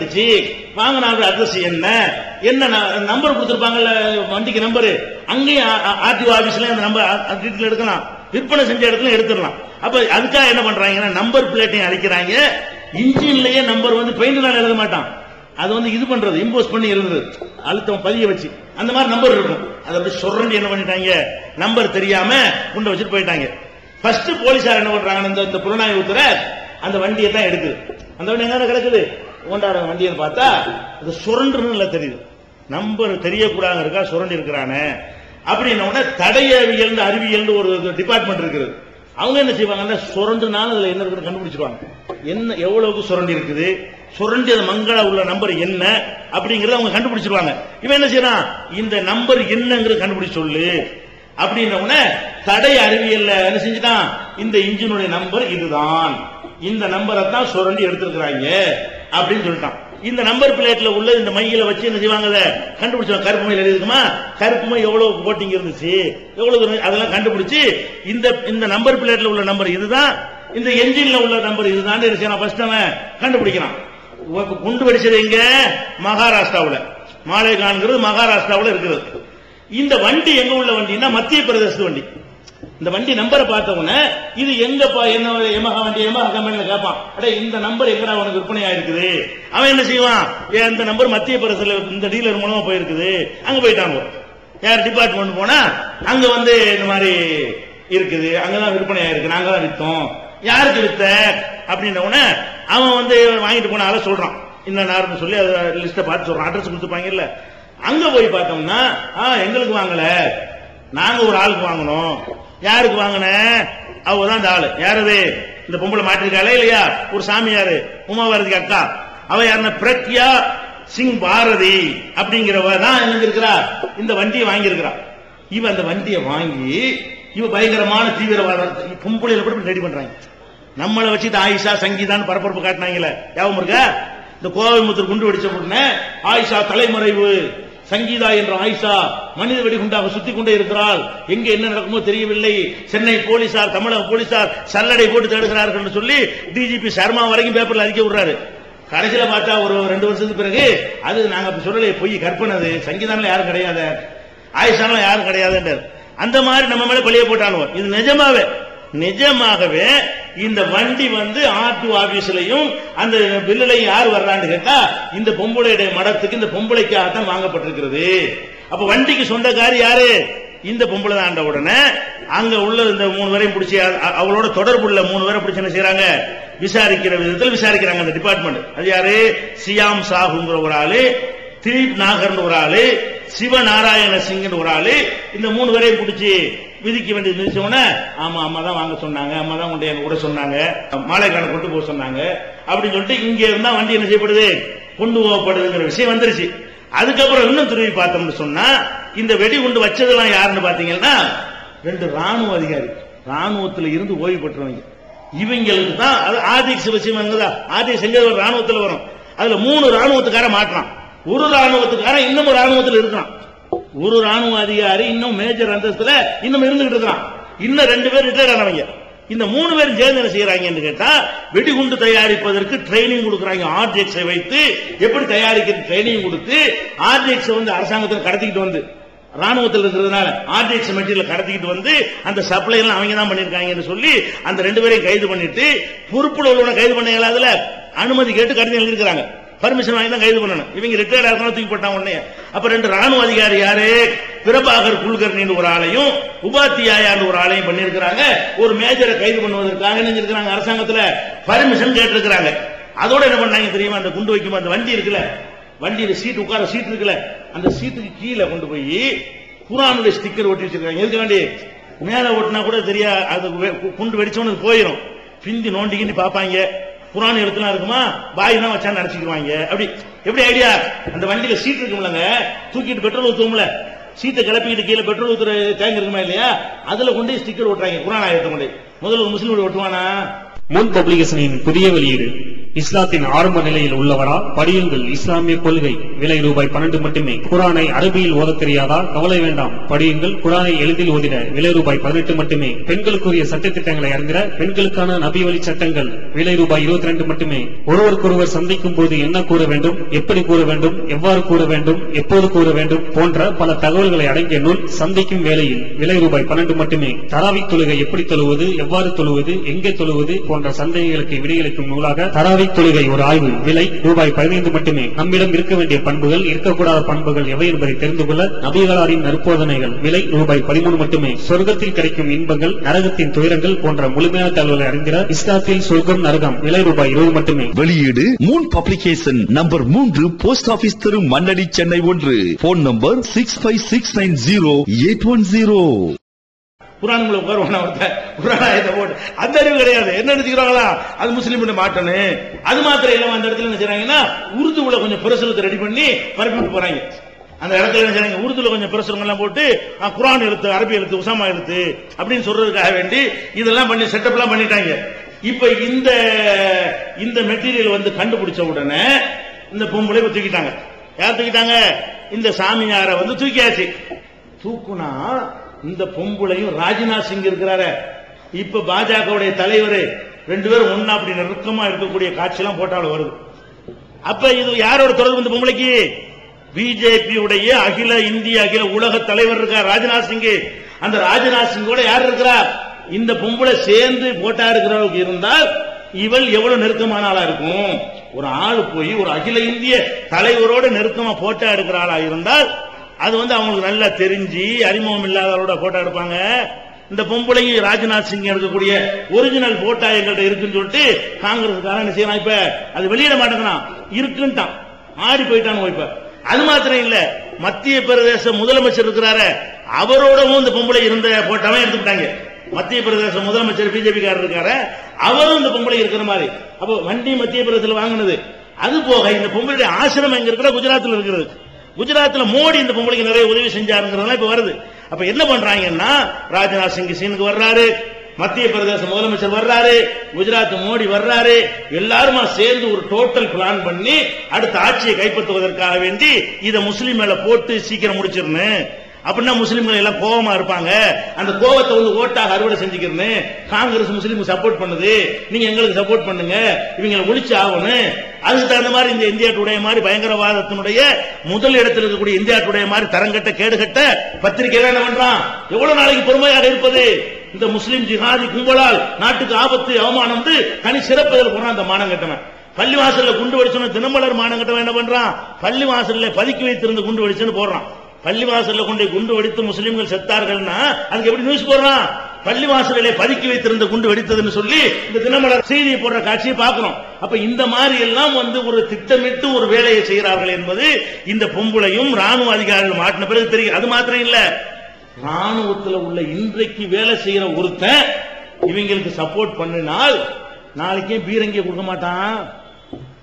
அடிச்சு வாங்கினாரு அட்ரஸ் என்ன? என்ன நம்பர் கொடுத்துருப்பாங்கல்ல வண்டிக்கு நம்பரு அங்கேயும் ஆர்டிஓ ஆபீஸ்ல அந்த நம்பர் டீட்டெயில் எடுக்கலாம். விற்பனை செஞ்ச இடத்துல எடுத்துடலாம். அப்ப அதுக்காக என்ன பண்றாங்கன்னா நம்பர் பிளேட்டையும் அடிக்கிறாங்க இன்ஜின்லயே நம்பர் வந்து பெயிண்ட் எழுத மாட்டான். அது வந்து இது பண்றது இம்போஸ் பண்ணி எழுதுறது. அழுத்தம் பதிய வச்சு. அந்த மாதிரி நம்பர் இருக்கும். அதை அப்படியே சொல்றேன் என்ன பண்ணிட்டாங்க? நம்பர் தெரியாம குண்டை வச்சுட்டு போயிட்டாங்க. ஃபர்ஸ்ட் போலீஸார் என்ன பண்றாங்க இந்த இந்த அந்த வண்டியை தான் எடுக்குது. அந்த வண்டி எங்க கிடக்குது. கொண்டாட வண்டியை பார்த்தா அது சுரண்டுன்னு தெரியுது. நம்பர் தெரியக்கூடாது இருக்கா சுரண்டி இருக்கிறானே அப்படின்ன உடனே தடையவியல் அறிவியல் ஒரு டிபார்ட்மெண்ட் இருக்குது. அவங்க என்ன செய்வாங்கன்னா சுரண்டுனாலும் அதுல என்ன இருக்குன்னு கண்டுபிடிச்சிருவாங்க. என்ன எவ்வளவுக்கு சுரண்டி இருக்குது சுரண்டி அந்த மங்கள உள்ள நம்பர் என்ன? அப்படிங்கறத அவங்க கண்டுபிடிச்சிருவாங்க. இவன் என்ன செய்யறான்? இந்த நம்பர் என்னங்கிறது கண்டுபிடிச்சு சொல்லு. அப்படின்ன உடனே தடை அறிவியல்ல என்ன செஞ்சுட்டான்? இந்த இன்ஜினுடைய நம்பர் இதுதான். இந்த நம்பரை தான் சுரண்டி எடுத்திருக்கிறாங்க அப்படின்னு சொல்லிட்டான். இந்த நம்பர் பிளேட்ல உள்ள இந்த மையில வச்சு என்ன செய்வாங்க அதை கருப்பு மையில் இருக்குமா கருப்பு மை எவ்வளவு போட்டிங் இருந்துச்சு? எவ்வளவு அதெல்லாம் கண்டுபிடிச்சு இந்த இந்த நம்பர் பிளேட்ல உள்ள நம்பர் இதுதான் இந்த என்ஜின்ல உள்ள நம்பர் இதுதான் ஃபர்ஸ்ட் அவன் கண்டுபிடிக்கிறான். குண்டு வெடிச்சது எங்க? மகாராஷ்டிராவில். மாலேகான்ங்கிறது மகாராஷ்டிராவில் இருக்கிறது இந்த வண்டி எங்க உள்ள வண்டின்னா மத்திய பிரதேச வண்டி. இந்த வண்டி நம்பரை பார்த்த உடனே இது எங்கப்பா என்ன எமகா வண்டி எமகா கம்பெனில கேட்பான் அடே இந்த நம்பர் எங்கடா உனக்கு விற்பனை ஆயிருக்குது? அவன் என்ன செய்வான்? இந்த நம்பர் மத்திய பிரதேசல இந்த டீலர் மூலமா போயிருக்குது. அங்க போயிட்டாங்க யார் டிபார்ட்மெண்ட் போனா அங்க வந்து இந்த மாதிரி இருக்குது. அங்கதான் விற்பனை ஆயிருக்கு. நாங்க தான் வித்தோம். யாருக்கு வித்த? அப்படின்ன உடனே அவன் வந்து வாங்கிட்டு போன ஆள சொல்றான். இந்த நேரம்னு சொல்லி அதை லிஸ்ட்டை பார்த்து சொல்றான். அட்ரஸ் கொடுத்துப்பாங்கல்ல அங்க போய் பார்த்தோம்னா ஆ எங்களுக்கு வாங்கல. நாங்க ஒரு ஆளுக்கு வாங்கணும். யாருக்கு வாங்கின? அவ தான் இந்த ஆளு. யாரது? இந்த பொம்பளை மாட்டிருக்காளே இல்லையா? ஒரு சாமியாரு. உமாபாரதிக்கு அக்கா. அவ யாருன்னா? பிரக்யா சிங் பாரதி அப்படிங்கிறவ தான் என்ன இந்த வண்டியை வாங்கியிருக்கிறா. இவ அந்த வண்டியை வாங்கி இவ பயங்கரமான தீவிரவாதம் பொம்பளையில கூட ரெடி பண்றாங்க நம்மளை வச்சுட்டு ஆயிஷா சங்கீதான்னு பரபரப்பு காட்டினாங்களே யாவும் இருக்கா? இந்த கோவைமுத்தூர் குண்டு வெடிச்ச உடனே ஆயிஷா தலைமறைவு. சங்கீதா என்ற ஆயிஷா மனித வெடிகுண்டாக சுத்தி கொண்டே இருக்கிறாள். எங்க என்ன நடக்குமோ தெரியவில்லை. சென்னை போலீசார் தமிழக போலீசார் சல்லடை போட்டு தேடுகிறார்கள் சொல்லி டிஜிபி சர்மா வரைக்கும் பேப்பர்ல அறிக்கை விடுறாரு. கடைசியில பார்த்தா ஒரு ரெண்டு வருஷத்துக்கு பிறகு அது நாங்க சொல்லலை சொல்லலையே பொய் கற்பனது சங்கீதான்ல யாரும் கிடையாது. ஆயிஷான்ல யாரும் கிடையாதுன்றார். அந்த மாதிரி நம்ம மேல பழிய போட்டாலும் இது நிஜமாவே நிஜமாகவே இந்த வண்டி வந்து ஆர்டி ஆபீஸ்லயும் அந்த பில்லுலையும் யார் வர்றான்னு கேட்டா இந்த பொம்பளையுடைய மடத்துக்கு இந்த பொம்பளைக்காக தான் வாங்கப்பட்டிருக்கிறது. அப்ப வண்டிக்கு சொந்தக்காரி யாரு? இந்த பொம்பளை தான் ஆண்ட உடனே அங்க உள்ள இந்த மூணு பேரையும் பிடிச்சி அவளோட தொடர்பு உள்ள மூணு பேரை பிடிச்சி என்ன செய்யறாங்க? விசாரிக்கிற விதத்தில் விசாரிக்கிறாங்க அந்த டிபார்ட்மெண்ட் அது யாரு? சியாம் சாகுங்கிற ஒரு ஆளு திலீப் நாகர்னு ஒரு ஆளு சிவநாராயண சிங்னு ஒரு ஆளு இந்த மூணு பேரையும் பிடிச்சி விதிக்க வேண்டியது மிதிச்ச உடனே ஆமா அம்மா தான் வாங்க சொன்னாங்க அம்மா தான் கொண்டு எங்க கூட சொன்னாங்க மாலைக்கான கொண்டு போக சொன்னாங்க அப்படின்னு சொல்லிட்டு இங்க இருந்தா வண்டி என்ன செய்யப்படுது? கொண்டு போகப்படுதுங்கிற விஷயம் வந்துருச்சு. அதுக்கப்புறம் இன்னும் திரும்பி பார்த்தோம்னு சொன்னா இந்த வெடிகுண்டு வச்சதெல்லாம் யாருன்னு பாத்தீங்கன்னா ரெண்டு ராணுவ அதிகாரி. ராணுவத்துல இருந்து ஓய்வு பெற்றவங்க. இவங்களுக்கு தான் அது ஆதி சிவசிவங்கதா ஆதி செஞ்சது ஒரு ராணுவத்துல வரும். அதுல மூணு ராணுவத்துக்கார மாட்டான் ஒரு ராணுவத்துக்காரன் இன்னமும் ராணுவத்தில் ராணுவத்துல இருக்கான் ஒரு ராணுவ அதிகாரி இன்னும் மேஜர் அந்தஸ்துல இன்னும் இருந்துகிட்டு இருக்கான் இன்னும் ரெண்டு பேர் ரிட்டையர் ஆனவங்க. இந்த மூணு பேரும் சேர்ந்து என்ன செய்யறாங்கன்னு கேட்டா வெடிகுண்டு தயாரிப்பதற்கு ட்ரைனிங் கொடுக்குறாங்க. ஆர்ஜெக்ஸை வைத்து எப்படி தயாரிக்கிறது ட்ரைனிங் கொடுத்து ஆர்ஜெக்ஸ் வந்து அரசாங்கத்தில் கடத்திக்கிட்டு வந்து ராணுவத்தில் இருக்கிறதுனால ஆர்டிஎக்ஸ் மெட்டீரியல் கடத்திக்கிட்டு வந்து அந்த சப்ளை எல்லாம் அவங்க தான் பண்ணிருக்காங்கன்னு சொல்லி அந்த ரெண்டு பேரையும் கைது பண்ணிட்டு பொறுப்புல உள்ளவனை கைது பண்ண இயலாதுல. அனுமதி கேட்டு கடிதம் எழுதிருக்காங்க பர்மிஷன் வாங்கி தான் கைது பண்ணணும். இவங்க ரிட்டையர்ட் ஆகணும் தூக்கி போட்டாங்க உடனே. அப்ப ரெண்டு ராணுவ அதிகாரி யாரு? பிரபாகர் குல்கர்ணின்னு ஒரு ஆளையும் உபாத்தியாயான்னு ஒரு ஆளையும் பண்ணிருக்கிறாங்க ஒரு மேஜரை கைது பண்ணுவதற்காக நினைஞ்சிருக்கிறாங்க அரசாங்கத்துல. பர்மிஷன் கேட்டிருக்கிறாங்க. அதோட என்ன பண்ணாங்க தெரியுமா? அந்த குண்டு வைக்கும் அந்த வண்டி இருக்குல்ல? வண்டியில சீட் உட்கார சீட் இருக்குல்ல? அந்த சீட்டுக்கு கீழே கொண்டு போய் குரானுடைய ஸ்டிக்கர் ஒட்டி வச்சிருக்காங்க. எதுக்கு வேண்டி? மேல ஓட்டினா கூட தெரியா அது குண்டு வெடிச்சவனுக்கு போயிடும் பிந்தி நோண்டிக்கிட்டு பாப்பாங்க குரான் எழுத்துலாம் இருக்குமா? பாய் தான் வச்சா நினைச்சுக்குவாங்க அப்படி எப்படி ஐடியா அந்த வண்டியில சீட் இருக்கும்லங்க. தூக்கிட்டு பெட்ரோல் ஊத்துவோம்ல. சீட்டை கிளப்பிக்கிட்டு கீழே பெட்ரோல் ஊத்துற டேங்க் இருக்குமா இல்லையா? அதுல கொண்டு ஸ்டிக்கர் ஓட்டுறாங்க. குரான் ஆயத்தை கொண்டு முதல்ல ஒரு முஸ்லீம் ஓட்டுவானா? முன் பப்ளிகேஷனின் புதிய வெளியீடு. இஸ்லாத்தின் ஆரம்ப நிலையில் உள்ளவரா படியுங்கள் இஸ்லாமிய கொள்கை. விலை ரூபாய் பன்னெண்டு மட்டுமே. குரானை அரபியில் ஓத தெரியாதா? கவலை வேண்டாம். படியுங்கள். குரானை எளிதில் ஓதிட விலை ரூபாய் பதினெட்டு மட்டுமே. பெண்களுக்குரிய சட்ட திட்டங்களை அறிந்திட பெண்களுக்கான நபி வழி சட்டங்கள் விலை ரூபாய் இருபத்தி ரெண்டு மட்டுமே. ஒருவருக்கொருவர் சந்திக்கும் போது என்ன கூற வேண்டும்? எப்படி கூற வேண்டும்? எவ்வாறு கூற வேண்டும்? எப்போது கூற வேண்டும்? போன்ற பல தகவல்களை அடங்கிய நூல் சந்திக்கும் வேளையில் விலை ரூபாய் பன்னெண்டு மட்டுமே. தராவிக் தொழுகை எப்படி தொழுவது? எவ்வாறு தொழுவது? எங்கே தொழுவது? போன்ற சந்தேகங்களுக்கு விடையளிக்கும் நூலாக தராவிக் தொழுகை ஒரு ஆய்வு. விலை ரூபாய் பதினைந்து மட்டுமே. நம்மிடம் இருக்க வேண்டிய பண்புகள் இருக்கக்கூடாத பண்புகள் எவை என்பதை தெரிந்து கொள்ள நபிகளாரின் நற்போதனைகள் விலை ரூபாய் பதிமூணு மட்டுமே. சொர்க்கத்தில் கிடைக்கும் இன்பங்கள் நரகத்தின் துயரங்கள் போன்ற முழுமையான தகவலை அறிந்திட இஸ்லாத்தில் சொர்க்கம் நரகம் விலை ரூபாய் இருபது மட்டுமே. வெளியீடு மூன் பப்ளிகேஷன் நம்பர் மூன்று போஸ்ட் ஆபீஸ் தெரு மண்ணடி சென்னை ஒன்று. Phone number six five six nine zero eight one zero குரானுங்களை உட்காருவான ஒருத்தர் குரானாயத்தை போட்டு. அந்த அறிவு கிடையாது. என்ன நினைச்சுக்கிறாங்களா? அது முஸ்லீம் மாட்டணும் அது மாத்திரம் இல்லாம அந்த இடத்துல என்ன செய்றாங்கன்னா உருதுவுல கொஞ்சம் பிரசுரத்தை ரெடி பண்ணி பரப்பி போறாங்க. அந்த இடத்துல என்ன செய்றாங்க? உருதுல கொஞ்சம் பிரசுரங்கள் எல்லாம் போட்டு குரான் எழுத்து அரபி எழுத்து உசாமா எழுத்து அப்படின்னு சொல்றதுக்காக வேண்டி இதெல்லாம் பண்ணி செட்டப் எல்லாம் பண்ணிட்டாங்க. இப்ப இந்த இந்த மெட்டீரியல் வந்து கண்டுபிடிச்ச உடனே இந்த பொம்பளை தூக்கிட்டாங்க. யார் தூக்கிட்டாங்க? இந்த சாமியாரை வந்து தூக்கியாச்சு. தூக்குனா இந்த பொம்புளையும் ராஜ்நாத் சிங் இருக்கிறாரு. இப்ப பாஜகவுடைய தலைவர் ரெண்டு பேரும் ஒண்ணா அப்படி நெருக்கமா இருக்கக்கூடிய காட்சியெல்லாம் போட்டாலும் வருது. அப்ப இது யாரோட தொடர்பு இந்த பொம்பளைக்கு? பிஜேபி உடைய அகில இந்திய அகில உலக தலைவர் இருக்கார் ராஜ்நாத் சிங் அந்த ராஜ்நாத் சிங்கோட யார் இருக்கிறார் இந்த பொம்பளை சேர்ந்து போட்டா இருக்கிறவங்களுக்கு இருந்தால் இவள் எவ்வளவு நெருக்கமான ஆளா இருக்கும்? ஒரு ஆள் போய் ஒரு அகில இந்திய தலைவரோட நெருக்கமா போட்டா எடுக்கிற ஆளா இருந்தால் அது வந்து அவங்களுக்கு நல்லா தெரிஞ்சு அறிமுகம் இல்லாதவரோட போட்டோ எடுப்பாங்க. இந்த பொம்பளைங்க ராஜ்நாத் சிங் எடுக்கக்கூடிய ஒரிஜினல் போட்டா எங்கள்கிட்ட இருக்குன்னு சொல்லிட்டு காங்கிரஸ்காரன் என்ன செய்யலாம் இப்ப? அது வெளியிட மாட்டேங்கிறான். இருக்குன்ட்டான். ஆடி போயிட்டான் இப்ப அது மாத்திரம் இல்ல மத்திய பிரதேச முதலமைச்சர் இருக்கிறாரு அவரோடவும் இந்த பொம்பளை இருந்த போட்டாவே எடுத்துக்கிட்டாங்க. மத்திய பிரதேச முதலமைச்சர் பிஜேபி காரர் இருக்காரு. அவரும் இந்த பொம்பளை இருக்கிற மாதிரி. அப்போ வண்டி மத்திய பிரதேசத்தில் வாங்கினது. அது போக இந்த பொம்பளையுடைய ஆசிரமம் எங்க இருக்கிற குஜராத்தில் இருக்கிறது. குஜராத்தில் மோடி இந்த பொம்பளைக்கு நிறைய உதவி செஞ்சாருங்கிறதெல்லாம் இப்ப வருது. அப்ப என்ன பண்றாங்கன்னா ராஜ்நாத் சிங் சீனுக்கு வர்றாரு மத்திய பிரதேச முதலமைச்சர் வர்றாரு குஜராத் மோடி வர்றாரு எல்லாருமா சேர்ந்து ஒரு டோட்டல் பிளான் பண்ணி அடுத்த ஆட்சியை கைப்பற்றுவதற்காக வேண்டி இதை முஸ்லீம் மேல போட்டு சீக்கிரம் முடிச்சிருந்தேன் அப்படின்னா முஸ்லீம்கள் எல்லாம் கோபமா இருப்பாங்க. அந்த கோபத்தை வந்து ஓட்டாக அறுவடை செஞ்சுக்கிறேன்னு காங்கிரஸ் முஸ்லீமுக்கு சப்போர்ட் பண்ணுது. நீங்க எங்களுக்கு சப்போர்ட் பண்ணுங்க. இவங்களை ஒழிச்சு ஆகணும். அதுக்கு தகுந்த மாதிரி இந்த இந்தியா டுடே மாதிரி பயங்கரவாதத்தினுடைய முதல் இடத்தில் இருக்கக்கூடிய இந்தியா டுடே மாதிரி தரங்கட்ட கேடுகட்ட பத்திரிகை என்ன பண்றான்? எவ்வளவு நாளைக்கு பொறுமையாக இருப்பது? இந்த முஸ்லீம் ஜிஹாதி கும்பலால் நாட்டுக்கு ஆபத்து அவமானம் வந்து தனி சிறப்புகள் போறான் அந்த மானம் கட்டவன் பள்ளி வாசல்ல குண்டு வெடிச்சோன்னு தினமலர் மானம் கட்டவன் என்ன பண்றான்? பள்ளி வாசல்ல பதுக்கி வைத்திருந்த குண்டு வெடிச்சுன்னு போடுறான். பள்ளி வாசல்ல கொண்டு குண்டு வெடித்து முஸ்லிம்கள் செத்தார்கள்னா அதுக்கு எப்படி நியூஸ் போடுறான்? பள்ளி வாசலிலே பதுக்கி வைத்திருந்த குண்டு வெடித்ததுன்னு சொல்லி இந்த தினமலர் செய்தியை போடுற காட்சியை பார்க்கிறோம். அப்ப இந்த மாதிரி எல்லாம் வந்து ஒரு திட்டமிட்டு ஒரு வேலையை செய்கிறார்கள் என்பது இந்த பொம்புளையும் ராணுவ அதிகாரிகள் மாட்டின பிறகு தெரியும். அது மாத்திரம் இல்ல. ராணுவத்துல உள்ள இன்றைக்கு வேலை செய்யற ஒருத்தன் இவங்களுக்கு சப்போர்ட் பண்ணினால் நாளைக்கே பீரங்கியை கொடுக்க மாட்டான்.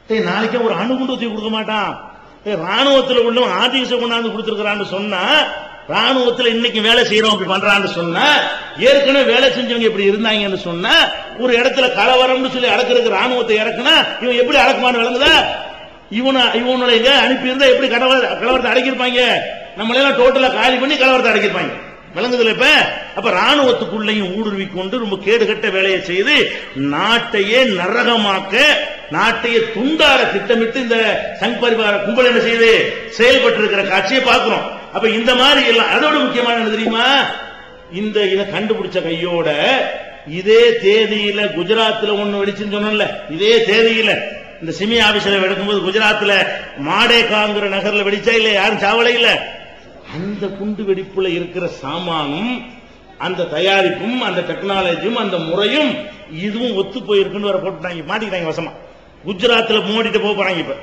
நாளைக்கே ஒரு அணுகுண்டு தூக்கி கொடுக்க மாட்டான். ராணுவத்தில் உள்ளவன் ஆதிசம் கொண்டாந்து கொடுத்திருக்கிறான்னு சொன்னா ராணுவத்தில் இன்னைக்கு வேலை செய்யறோம் அப்படி பண்றான்னு சொன்னா ஏற்கனவே வேலை செஞ்சவங்க இப்படி இருந்தாங்கன்னு சொன்னா ஒரு இடத்துல கலவரம்னு சொல்லி அடக்கிறதுக்கு ராணுவத்தை இறக்குனா இவன் எப்படி அடக்குமான்னு விளங்குதா? இவனை இவனுடைய அனுப்பி இருந்தா எப்படி கலவர கலவரத்தை அடக்கியிருப்பாங்க? நம்மளெல்லாம் டோட்டலா காலி பண்ணி கலவரத்தை அடக்கியிருப்பாங்க. விளங்குதுல இப்ப? அப்ப ராணுவத்துக்குள்ளேயும் ஊடுருவி கொண்டு ரொம்ப கேடுகட்ட வேலையை செய்து நாட்டையே நரகமாக்க நாட்டையே துண்டார திட்டமிட்டு இந்த சங் பரிவார கும்பல் என்ன செய்யுது செயல்பட்டு இருக்கிற காட்சியை பார்க்கிறோம். அப்ப இந்த மாதிரி எல்லாம் அதோட முக்கியமான என்ன தெரியுமா? இந்த இதை கண்டுபிடிச்ச கையோட இதே தேதியில குஜராத்ல ஒண்ணு வெடிச்சுன்னு சொன்னோம்ல இதே தேதியில. இந்த சிமி ஆபீஸ்ல வெடிக்கும்போது குஜராத்ல மாடேகாங்கிற நகர்ல வெடிச்சா இல்ல யாரும் சாவலை இல்ல. அந்த குண்டு வெடிப்புல இருக்கிற சாமானும் அந்த தயாரிப்பும் அந்த டெக்னாலஜியும் அந்த முறையும் இதுவும் ஒத்து போயிருக்குன்னு வர போட்டுட்டாங்க. மாட்டிக்கிட்டாங்க வசமா. குஜராத்தில் மோடிட்டு போக போறாங்க இப்ப.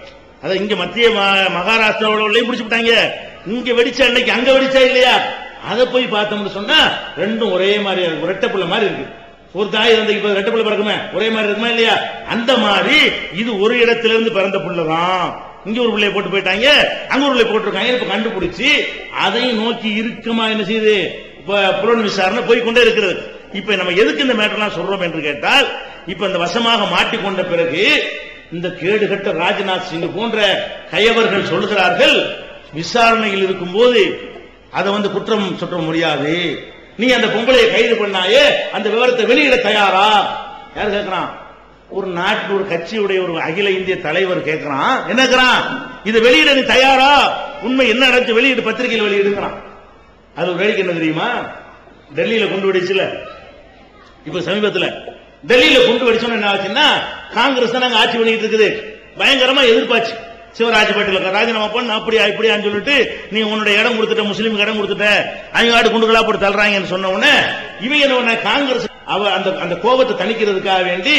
அத இங்க மத்திய ம- மகாராஷ்டிராவோட உள்ளே பிடிச்சு விட்டாங்க. இங்க வெடிச்சா அன்னைக்கு அங்க வெடிச்சா இல்லையா? அதை போய் பார்த்தோம்னு சொன்னா ரெண்டும் ஒரே மாதிரி இருக்கு ரெட்டப்புள்ள மாதிரி இருக்கு. ஒரு தாய் வந்து இப்ப ரெட்டப்புள்ள பிறக்குமே ஒரே மாதிரி இருக்குமா இல்லையா? அந்த மாதிரி இது ஒரு இடத்துல இருந்து பிறந்த புள்ளதான் இங்க ஒரு பிள்ளைய போட்டு போயிட்டாங்க அங்க ஒரு பிள்ளை போட்டிருக்காங்க. இப்ப கண்டுபிடிச்சு அதையும் நோக்கி இறுக்கமா என்ன செய்யுது? இப்ப புலன் விசாரணை போய் கொண்டே இருக்கிறது. இப்ப நம்ம எதுக்கு இந்த மேட்டர்லாம் சொல்றோம் என்று கேட்டால் இப்ப இந்த வசமாக மாட்டிக்கொண்ட பிறகு இந்த கேடுகட்ட ராஜ்நாத் சிங் போன்ற கயவர்கள் சொல்லுகிறார்கள் விசாரணையில் இருக்கும் போது அதை வந்து குற்றம் சுற்ற முடியாது. நீ அந்த பொம்பளையை கைது பண்ணாயே அந்த விவரத்தை வெளியிட தயாரா? யார் கேட்கிறான்? ஒரு நாட்டு ஒரு கட்சியுடைய ஒரு அகில இந்திய தலைவர் கேட்கிறான். என்ன கேக்குறான் இதை வெளியிட நீ தயாரா? உண்மை என்ன நடந்து வெளியிடு பத்திரிகையில் வெளியிடுங்கிறான் அது ஒரு வேடிக்கை என்ன தெரியுமா? டெல்லியில கொண்டு விடுச்சுல. இப்ப சமீபத்தில் டெல்லியில குண்டு வெடிச்சோன்னு என்ன ஆச்சுன்னா காங்கிரஸ் தான் நாங்க ஆட்சி பண்ணிட்டு இருக்குது. பயங்கரமா எதிர்பார்ச்சு சிவராஜ் பட்டியல ராஜினாமா பண்ண அப்படியா இப்படியான்னு சொல்லிட்டு நீ உன்னுடைய இடம் கொடுத்துட்ட முஸ்லீமுக்கு இடம் கொடுத்துட்ட அவங்க ஆடு குண்டுகளா போட்டு தள்ளுறாங்கன்னு சொன்ன உடனே இவங்க என்ன காங்கிரஸ் அவ அந்த அந்த கோபத்தை தணிக்கிறதுக்காக வேண்டி